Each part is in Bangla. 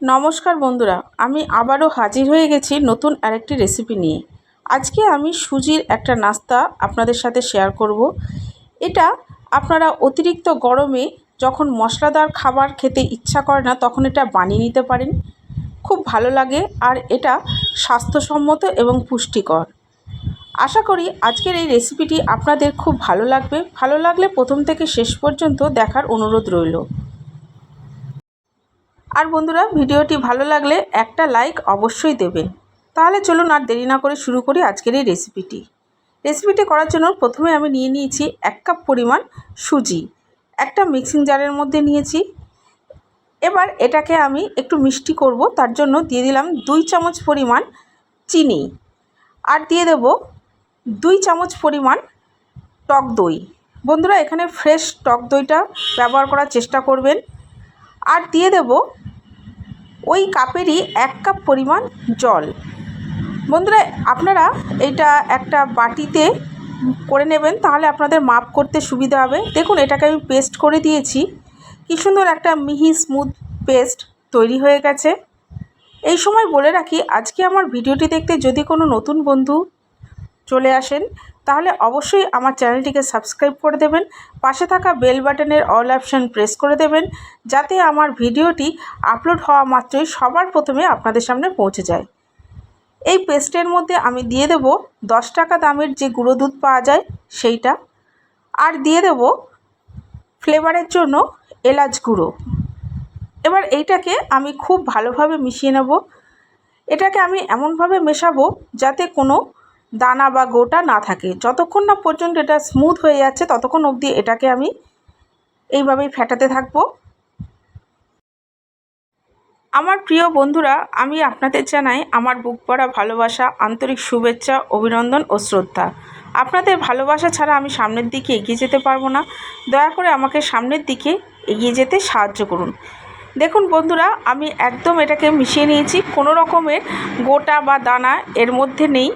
নমস্কার বন্ধুরা, আমি আবারও হাজির হয়ে গেছি নতুন আরেকটি রেসিপি নিয়ে। আজকে আমি সুজির একটা নাস্তা আপনাদের সাথে শেয়ার করব। এটা আপনারা অতিরিক্ত গরমে যখন মশলাদার খাবার খেতে ইচ্ছা করে না, তখন এটা বানিয়ে নিতে পারেন। খুব ভালো লাগে আর এটা স্বাস্থ্যসম্মত এবং পুষ্টিকর। আশা করি আজকের এই রেসিপিটি আপনাদের খুব ভালো লাগবে। ভালো লাগলে প্রথম থেকে শেষ পর্যন্ত দেখার অনুরোধ রইল। আর বন্ধুরা, ভিডিওটি ভালো লাগলে একটা লাইক অবশ্যই দেবেন তাহলে চলুন আর দেরি না করে শুরু করি আজকের এই রেসিপিটি রেসিপিটি করার জন্য প্রথমে আমি নিয়ে নিয়েছি এক কাপ পরিমাণ সুজি। একটা মিক্সিং জারের মধ্যে নিয়েছি। এবার এটাকে আমি একটু মিষ্টি করব, তার জন্য দিয়ে দিলাম দুই চামচ পরিমাণ চিনি। আর দিয়ে দেব দুই চামচ পরিমাণ টক দই। বন্ধুরা, এখানে ফ্রেশ টক দইটা ব্যবহার করার চেষ্টা করবেন। আর দিয়ে দেব ওই কাপেরই এক কাপ পরিমাণ জল। বন্ধুরা, আপনারা এটা একটা বাটিতে করে নেবেন, তাহলে আপনাদের মাপ করতে সুবিধা হবে। দেখুন, এটাকে আমি পেস্ট করে দিয়েছি। কী সুন্দর একটা মিহি স্মুথ পেস্ট তৈরি হয়ে গেছে। এই সময় বলে রাখি, আজকে আমার ভিডিওটি দেখতে যদি কোনো নতুন বন্ধু চলে আসেন তাহলে অবশ্যই আমার চ্যানেলটিকে সাবস্ক্রাইব করে দেবেন, পাশে থাকা বেল বাটনের অল অপশান প্রেস করে দেবেন, যাতে আমার ভিডিওটি আপলোড হওয়া মাত্রই সবার প্রথমে আপনাদের সামনে পৌঁছে যায়। এই পেস্টের মধ্যে আমি দিয়ে দেব দশ টাকা দামের যে গুঁড়ো দুধ পাওয়া যায় সেইটা, আর দিয়ে দেব ফ্লেভারের জন্য এলাচ গুঁড়ো। এবার এইটাকে আমি খুব ভালোভাবে মিশিয়ে নেব। এটাকে আমি এমনভাবে মেশাবো যাতে কোনো দানা বা গোটা না থাকে। যতক্ষণ না পর্যন্ত এটা স্মুথ হয়ে যাচ্ছে, ততক্ষণ অবধি এটাকে আমি এইভাবেই ফেটাতে থাকব। আমার প্রিয় বন্ধুরা, আমি আপনাদের জানাই আমার বুক পড়া ভালোবাসা, আন্তরিক শুভেচ্ছা, অভিনন্দন ও শ্রদ্ধা। আপনাদের ভালোবাসা ছাড়া আমি সামনের দিকে এগিয়ে যেতে পারব না। দয়া করে আমাকে সামনের দিকে এগিয়ে যেতে সাহায্য করুন। দেখুন বন্ধুরা, আমি একদম এটাকে মিশিয়ে নিয়েছি। কোনো রকমের গোটা বা দানা এর মধ্যে নেই।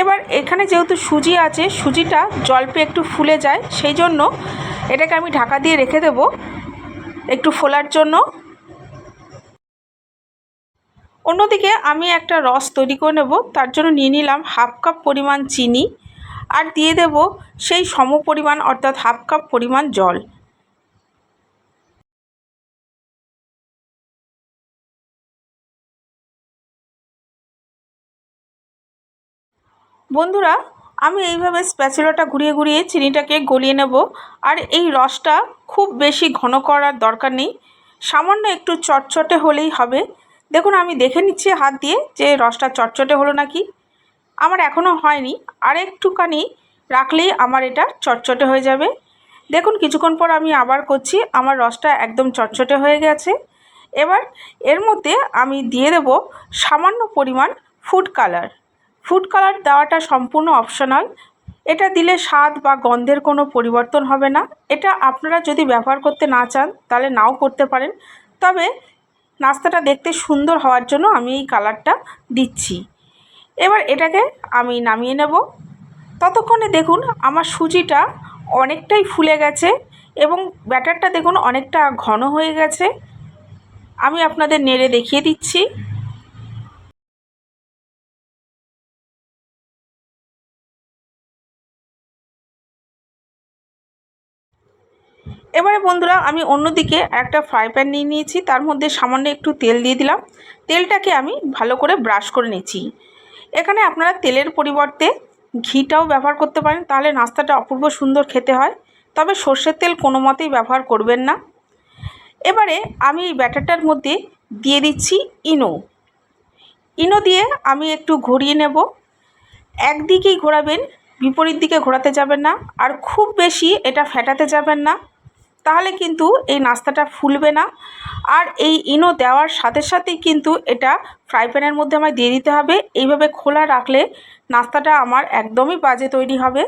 এবার এখানে যেহেতু সুজি আছে, সুজিটা জলপে একটু ফুলে যায়, সেই জন্য এটাকে আমি ঢাকা দিয়ে রেখে দেব একটু ফোলার জন্য। অন্যদিকে আমি একটা রস তৈরি করে নেব, তার জন্য নিয়ে নিলাম হাফ কাপ পরিমাণ চিনি, আর দিয়ে দেব সেই সম পরিমাণ অর্থাৎ হাফ কাপ পরিমাণ জল। বন্ধুরা, আমি এইভাবে স্প্যাচুলাটা ঘুরিয়ে ঘুরিয়ে চিনিটাকে গলিয়ে নেব। আর এই রসটা খুব বেশি ঘন করার দরকার নেই। সামান্য একটু চটচটে হলেই হবে। দেখুন, আমি দেখে নিচ্ছি হাত দিয়ে যে রসটা চটচটে হলো নাকি। আমার এখনও হয়নি। আর একটুখানি রাখলেই আমার এটা চটচটে হয়ে যাবে। দেখুন, কিছুক্ষণ পর আমি আবার করছি। আমার রসটা একদম চটচটে হয়ে গেছে। এবার এর মধ্যে আমি দিয়ে দেব সামান্য পরিমাণ ফুড কালার। ফুড কালার দেওয়াটা সম্পূর্ণ অপশনাল এটা দিলে স্বাদ বা গন্ধের কোনো পরিবর্তন হবে না। এটা আপনারা যদি ব্যবহার করতে না চান, তাহলে নাও করতে পারেন। তবে নাস্তাটা দেখতে সুন্দর হওয়ার জন্য আমি এই কালারটা দিচ্ছি। এবার এটাকে আমি নামিয়ে নেব। ততক্ষণে দেখুন আমার সুজিটা অনেকটাই ফুলে গেছে এবং ব্যাটারটা দেখুন অনেকটা ঘন হয়ে গেছে। আমি আপনাদের নেড়ে দেখিয়ে দিচ্ছি। এবারে বন্ধুরা আমি অন্যদিকে একটা ফ্রাই প্যান নিয়ে নিয়েছি, তার মধ্যে সামান্য একটু তেল দিয়ে দিলাম। তেলটাকে আমি ভালো করে ব্রাশ করে নিচ্ছি এখানে আপনারা তেলের পরিবর্তে ঘিটাও ব্যবহার করতে পারেন, তাহলে নাস্তাটা অপূর্ব সুন্দর খেতে হয়। তবে সর্ষের তেল কোনো মতেই ব্যবহার করবেন না। এবারে আমি এই ব্যাটারটার মধ্যে দিয়ে দিচ্ছি ইনো। ইনো দিয়ে আমি একটু ঘুরিয়ে নেব। একদিকেই ঘোরাবেন, বিপরীত দিকে ঘোরাতে যাবেন না। আর খুব বেশি এটা ফেটাতে যাবেন না। তাহলে কিন্তু এই নাস্তাটা ফুলবে না। আর এই ইনো দেওয়ার সাথে সাথেই কিন্তু এটা ফ্রাই প্যানের মধ্যে আমায় দিয়ে দিতে হবে। এইভাবে খোলা রাখলে নাস্তাটা আমার একদমই বাজে তৈরি হবে।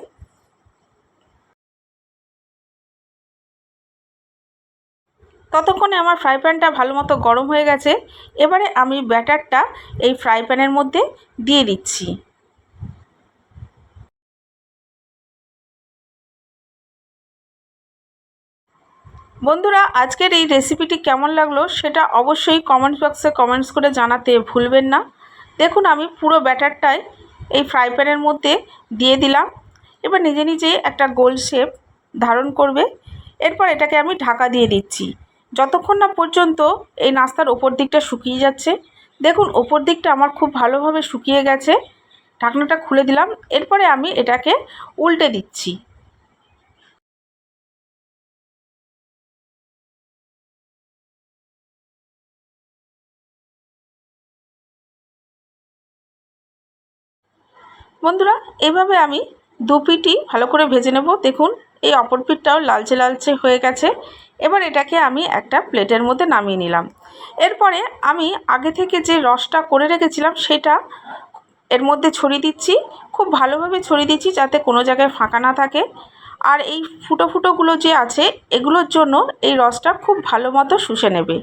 ততক্ষণে আমার ফ্রাই প্যানটা ভালো মতো গরম হয়ে গেছে। এবারে আমি ব্যাটারটা এই ফ্রাই প্যানের মধ্যে দিয়ে দিচ্ছি। বন্ধুরা, আজকের এই রেসিপিটি কেমন লাগল সেটা অবশ্যই কমেন্ট বক্সে কমেন্টস করে জানাতে ভুলবেন না। দেখুন, আমি পুরো ব্যাটারটাই এই ফ্রাই প্যানের মধ্যে দিয়ে দিলাম। এবার নিজে নিজে একটা গোল শেপ ধারণ করবে। এরপর এটাকে আমি ঢাকা দিয়ে দিচ্ছি। যতক্ষণ না পর্যন্ত এই নাস্তার ওপর দিকটা শুকিয়ে যাচ্ছে, দেখুন, ওপর দিকটা আমার খুব ভালোভাবে শুকিয়ে গেছে। ঢাকনাটা খুলে দিলাম। এরপরে আমি এটাকে উল্টে দিচ্ছি। বন্ধুরা, এভাবে আমি দু পিঠই ভালো করে ভেজে নেব। দেখুন, এই অপর পিঠটাও লালচে লালচে হয়ে গেছে। এবার এটাকে আমি একটা প্লেটের মধ্যে নামিয়ে নিলাম। এরপরে আমি আগে থেকে যে রসটা করে রেখেছিলাম, সেটা এর মধ্যে ছড়িয়ে দিচ্ছি। খুব ভালোভাবে ছড়িয়ে দিচ্ছি যাতে কোনো জায়গায় ফাঁকা না থাকে। আর এই ফুটো ফুটোগুলো যে আছে, এগুলোর জন্য এই রসটা খুব ভালো মতো শুষে নেবে।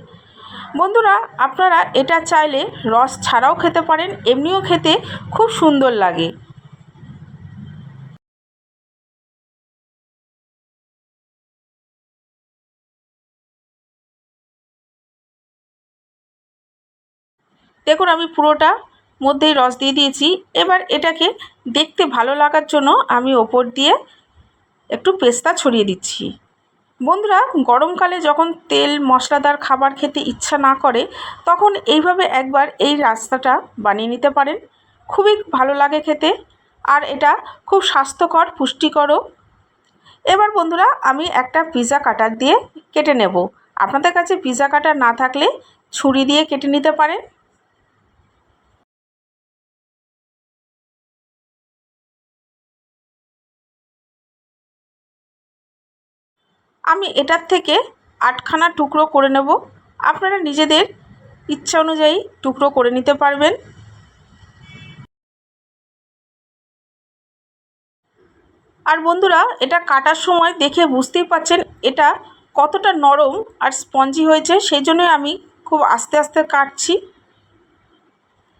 বন্ধুরা, আপনারা এটা চাইলে রস ছাড়াও খেতে পারেন, এমনিও খেতে খুব সুন্দর লাগে। দেখুন, আমি পুরোটা মধ্যেই রস দিয়ে দিয়েছি। এবার এটাকে দেখতে ভালো লাগার জন্য আমি ওপর দিয়ে একটু পেস্তা ছড়িয়ে দিচ্ছি। বন্ধুরা, গরমকালে যখন তেল, মশলাদার খাবার খেতে ইচ্ছা না করে, তখন এইভাবে একবার এই রাস্তাটা বানিয়ে নিতে পারেন। খুবই ভালো লাগে খেতে আর এটা খুব স্বাস্থ্যকর, পুষ্টিকরও। এবার বন্ধুরা, আমি একটা পিজা কাটার দিয়ে কেটে নেব। আপনাদের কাছে পিজা কাটার না থাকলে ছুরি দিয়ে কেটে নিতে পারেন। আমি এটার থেকে আটখানা টুকরো করে নেব। আপনারা নিজেদের ইচ্ছা অনুযায়ী টুকরো করে নিতে পারবেন। আর বন্ধুরা, এটা কাটার সময় দেখে বুঝতেই পাচ্ছেন, এটা কতটা নরম আর স্পঞ্জি হয়েছে, সেই জন্যই আমি খুব আস্তে আস্তে কাটছি।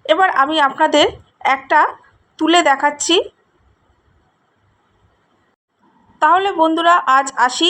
এবার আমি আপনাদের একটা তুলে দেখাচ্ছি। তাহলে বন্ধুরা, আজ আসি